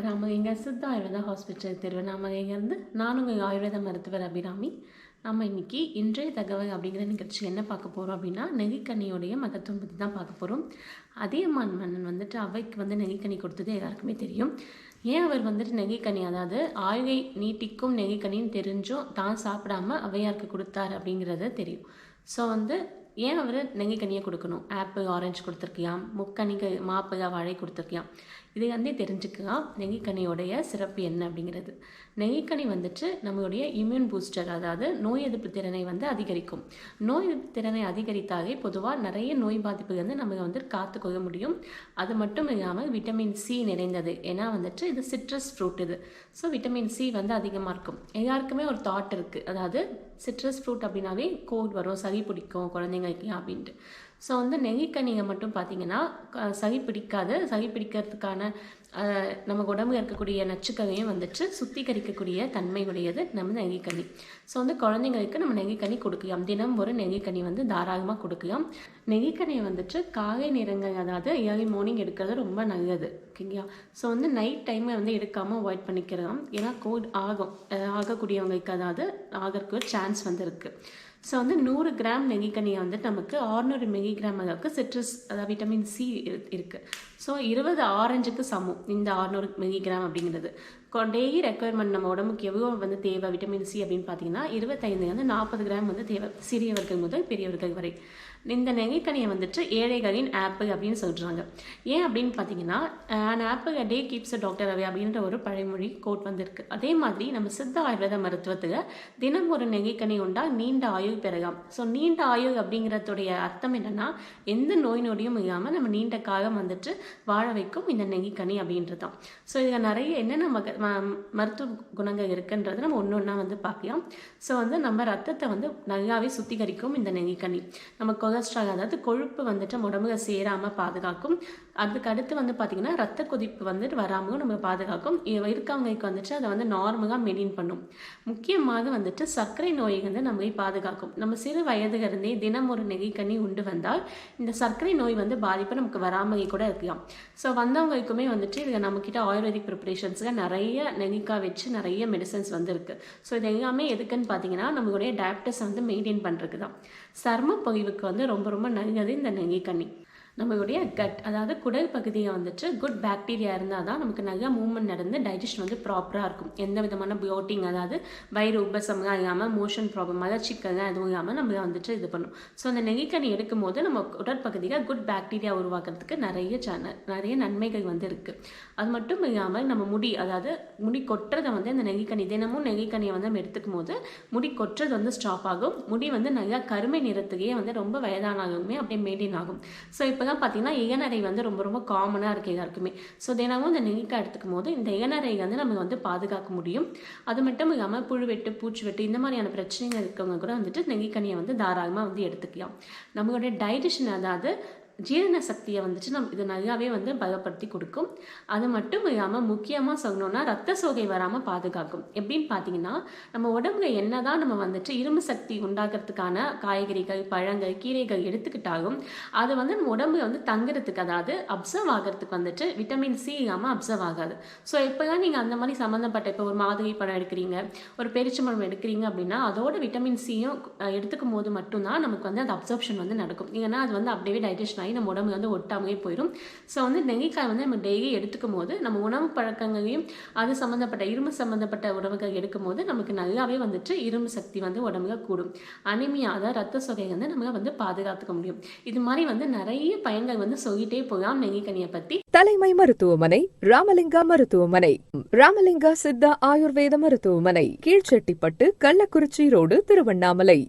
நம்ம இங்கே சித்த ஆயுர்வேதா ஹாஸ்பிட்டல் திருவண்ணாமலையிலேருந்து நானும் உங்கள் ஆயுர்வேத மருத்துவர் அபிராமி. நம்ம இன்னைக்கு இன்றைய தகவல் அப்படிங்கிற நிகழ்ச்சி என்ன பார்க்க போகிறோம் அப்படின்னா நெகிக்கனியோடைய மகத்துவம் பற்றி தான் பார்க்க போகிறோம் அதியமான் மன்னன் வந்துட்டு அவைக்கு வந்து நெகிக்கனி கொடுத்தது எல்லாருக்குமே தெரியும். ஏன் அவர் வந்துட்டு நெகிக்கனி? அதாவது ஆயுகை நீட்டிக்கும் நெகிக்கனின்னு தெரிஞ்சும் தான் சாப்பிடாம அவையாருக்கு கொடுத்தார் அப்படிங்கிறது தெரியும். ஸோ வந்து ஏன் அவர் நெங்கிக்கனியை கொடுக்கணும்? Apple orange கொடுத்துருக்கியாம். முக்கனிக்கு மாப்பிளா வாழை கொடுத்துருக்கியாம். இதை வந்து தெரிஞ்சுக்கலாம் நெல்லிக்கனியோடைய சிறப்பு என்ன அப்படிங்கிறது. நெல்லிக்கனி வந்துட்டு நம்மளுடைய இம்யூன் பூஸ்டர் அதாவது நோய் எதிர்ப்பு திறனை வந்து அதிகரிக்கும். நோய் எதிர்ப்பு திறனை அதிகரித்தாலே பொதுவாக நிறைய நோய் பாதிப்பு வந்து நம்ம வந்து காத்துக்கொள்ள முடியும். அது மட்டும் இல்லாமல் விட்டமின் சி நிறைந்தது. ஏன்னா வந்துட்டு இது சிட்ரஸ் ஃப்ரூட் இது. ஸோ விட்டமின் சி வந்து அதிகமாக இருக்கும். எல்லாருக்குமே ஒரு தாட் இருக்குது அதாவது சிட்ரஸ் ஃப்ரூட் அப்படின்னாவே கோட் வரும் சளி பிடிக்கும் குழந்தைங்களுக்கு அப்படின்ட்டு ஸோ வந்து நெல்லிக்கனியை மட்டும் பார்த்தீங்கன்னா க- சளி பிடிக்காது. சளி பிடிக்கிறதுக்கான நம்ம உடம்புல இருக்கக்கூடிய நச்சுக்களையும் வந்துட்டு சுத்திகரிக்கக்கூடிய தன்மை உடையது நம்ம நெல்லிக்கனி. ஸோ வந்து குழந்தைங்களுக்கு நம்ம நெல்லிக்கனி கொடுக்கலாம். தினம் ஒரு நெல்லிக்கனி வந்து தாராளமாக கொடுக்கலாம். நெல்லிக்கனியை வந்துட்டு காலை நேரங்கள் அதாவது ஏர்லி மார்னிங் எடுக்கிறது ரொம்ப நல்லது. ஓகேங்களா? ஸோ வந்து நைட் டைமை வந்து எடுக்காமல் அவாய்ட் பண்ணிக்கிறோம் ஏன்னா கோல்ட் ஆகும். ஆகக்கூடியவங்களுக்கு அதாவது ஆகிறதுக்கு சான்ஸ் வந்து இருக்குது ஸோ வந்து நூறு கிராம் நெல்லிக்கனியை வந்து நமக்கு 600 மில்லிகிராம் அளவுக்கு சிட்ரஸ் அதாவது விட்டமின் சி இருக்குது ஸோ இருபது ஆரஞ்சுக்கு சமம். இந்த 600 மில்லிகிராம் அப்படிங்கிறது. டெய்லி ரெக்குயர்மெண்ட் நம்ம உடம்புக்கு எவ்வளோ வந்து தேவை? விட்டமின் சி அப்படின்னு பார்த்தீங்கன்னா இருபத்தைந்துலேருந்து நாற்பது கிராம் வந்து தேவை. சிறியவர்கள் முதல் பெரியவர்கள் வரை. இந்த நெல்லிக்கனியை வந்துட்டு ஏழைகளின் ஆப்பிள் அப்படின்னு சொல்கிறாங்க ஏன் அப்படின்னு பார்த்தீங்கன்னா an apple day keeps a doctor away அப்படின்ற ஒரு பழைமொழி கோட் வந்திருக்கு. அதே மாதிரி நம்ம சித்த ஆயுர்வேத மருத்துவத்தில் தினம் ஒரு நெல்லிக்கனி உண்டா? நீண்ட ஆயுள் பெறலாம். ஸோ நீண்ட ஆயுள் அப்படிங்கிறதுடைய அர்த்தம் என்னன்னா எந்த நோய் நொடியும் இல்லாமல் நம்ம நீண்ட காலம் வந்துட்டு வாழ வைக்கும் இந்த நெல்லிக்கனி அப்படின்றது தான் ஸோ இதில் நிறைய என்னென்ன மக ம- மருத்துவ குணங்கள் இருக்குன்றது நம்ம ஒன்று ஒன்றா வந்து பார்க்கலாம். ஸோ வந்து நம்ம ரத்தத்தை வந்து நல்லாவே சுத்திகரிக்கும் இந்த நெல்லிக்கனி நம்ம கொலஸ்ட்ரால் அதாவது கொழுப்பு வந்துட்டு உடம்புல சேராமல் பாதுகாக்கும். அதுக்கு அடுத்து வந்து பார்த்திங்கன்னா ரத்த கொதிப்பு வந்துட்டு வராமலும் நம்ம பாதுகாக்கும். இருக்கவங்களுக்கு வந்துட்டு அதை வந்து நார்மலாக மெயின்டைன் பண்ணும். முக்கியமாக வந்துட்டு சர்க்கரை நோயை வந்து நம்மை பாதுகாக்கும். நம்ம சிறு வயதுல இருந்தே தினம் ஒரு நெல்லிக்கனி உண்டு வந்தால் இந்த சர்க்கரை நோய் வந்து பாதிப்பு நமக்கு வராமலே கூட இருக்கலாம். ஸோ வந்தவங்களுக்குமே வந்துட்டு இதில் நம்மக்கிட்ட ஆயுர்வேதிக் ப்ரிப்பரேஷன்ஸில் நிறைய நெல்லிக்காய் வச்சு நிறைய மெடிசன்ஸ் வந்துருக்கு. ஸோ இது எல்லாமே எதுக்குன்னு பார்த்தீங்கன்னா நம்மளுடைய டயபிட்டிஸ் வந்து மெயின்டைன் பண்ணுறதுக்கு தான் சர்ம பொழிவுக்கு வந்து ரொம்ப ரொம்ப நல்லது இந்த நெல்லிக்கனி நம்மளுடைய கட் அதாவது குடல் பகுதியை வந்துட்டு குட் பாக்டீரியா இருந்தால் தான் நமக்கு நல்ல மூவ்மெண்ட் நடந்து டைஜஷன் வந்து ப்ராப்பராக இருக்கும். எந்த விதமான பியோட்டிங் அதாவது வயிறு உபசம்லாம் இல்லாமல் மோஷன் ப்ராப்ளம் மலச்சிக்கல்லாம் எதுவும் இல்லாமல் நம்ம வந்துட்டு இது பண்ணும். ஸோ அந்த நெல்லிக்கனி எடுக்கும் போது நம்ம உடற்பகுதியில் குட் பாக்டீரியா உருவாக்குறதுக்கு நிறைய சேனல் நிறைய நன்மைகள் வந்து இருக்குது அது மட்டும் இல்லாமல் நம்ம முடி அதாவது முடி கொட்டுறதை வந்து இந்த நெல்லிக்கனி தினமும் நெல்லிக்கனியை வந்து நம்ம எடுத்துக்கும் போது முடி கொட்டுறது வந்து ஸ்டாப் ஆகும். முடி வந்து நல்லா கருமை நிறத்துக்கே வந்து ரொம்ப வயதானாலுமே அப்படியே மெயின்டைன் ஆகும். ஸோ இப்போதான் பார்த்தீங்கன்னா இயனறை வந்து ரொம்ப ரொம்ப காமனாக இருக்குது எல்லாருக்குமே. ஸோ தினமும் இந்த நெல்லிக்காய் எடுத்துக்கும் போது இந்த இயனறை வந்து நம்ம வந்து பாதுகாக்க முடியும். அது மட்டும் இல்லாமல் புழுவெட்டு பூச்சி வெட்டு இந்த மாதிரியான பிரச்சனைகள் இருக்கவங்க கூட வந்துட்டு நெல்லிக்கனியை வந்து தாராளமாக வந்து எடுத்துக்கலாம். நம்மளுடைய டைஜஷன் அதாவது ஜீரண சக்தியை வந்துட்டு நம் இது நல்லாவே வந்து பலப்படுத்தி கொடுக்கும். அது மட்டும் இல்லாமல் முக்கியமாக சொல்லணும்னா ரத்த சோகை வராமல் பாதுகாக்கும். எப்படின்னு பார்த்தீங்கன்னா நம்ம உடம்புல என்ன தான் நம்ம வந்துட்டு இரும்பு சக்தி உண்டாக்குறதுக்கான காய்கறிகள் பழங்கள் கீரைகள் எடுத்துக்கிட்டாலும் அது வந்து நம்ம உடம்புல வந்து தங்குறதுக்கு அதாவது அப்சர்வ் ஆகிறதுக்கு வந்துட்டு விட்டமின் சி இல்லாமல் அப்சர்வ் ஆகாது. ஸோ இப்போலாம் நீங்கள் அந்த மாதிரி சம்மந்தப்பட்ட இப்போ ஒரு மாதிரி பழம் எடுக்கிறீங்க ஒரு பெருச்சம்பழம் எடுக்கிறீங்க அப்படின்னா அதோட விட்டமின் சியும் எடுத்துக்கும் போது மட்டும்தான் நமக்கு வந்து அந்த அப்சர்ப்ஷன் வந்து நடக்கும். ஏன்னா அது வந்து அப்படியே டைஜஷன் ஆகி நம்ம உடம்பு வந்து ஒட்டாமையே போயிடும் ஸோ வந்து நெல்லிக்காய் வந்து நம்ம டெய்லி எடுத்துக்கும் போது நம்ம உணவு பழக்கங்களையும் அது சம்மந்தப்பட்ட இரும்பு சம்மந்தப்பட்ட உணவுகள் எடுக்கும் போது நமக்கு நல்லாவே வந்துட்டு இரும்பு சக்தி வந்து உடம்புல கூடும். அனிமியா அதாவது ரத்த சொகை வந்து நம்ம வந்து பாதுகாத்துக்க முடியும். இது மாதிரி வந்து நிறைய பயன்கள் வந்து சொல்லிட்டே போகலாம் நெல்லிக்கனியை பற்றி தலைமை மருத்துவமனை ராமலிங்கா மருத்துவமனை. ராமலிங்கா சித்தா ஆயுர்வேத மருத்துவமனை. கீழ்ச்செட்டிப்பட்டு கள்ளக்குறிச்சி ரோடு திருவண்ணாமலை.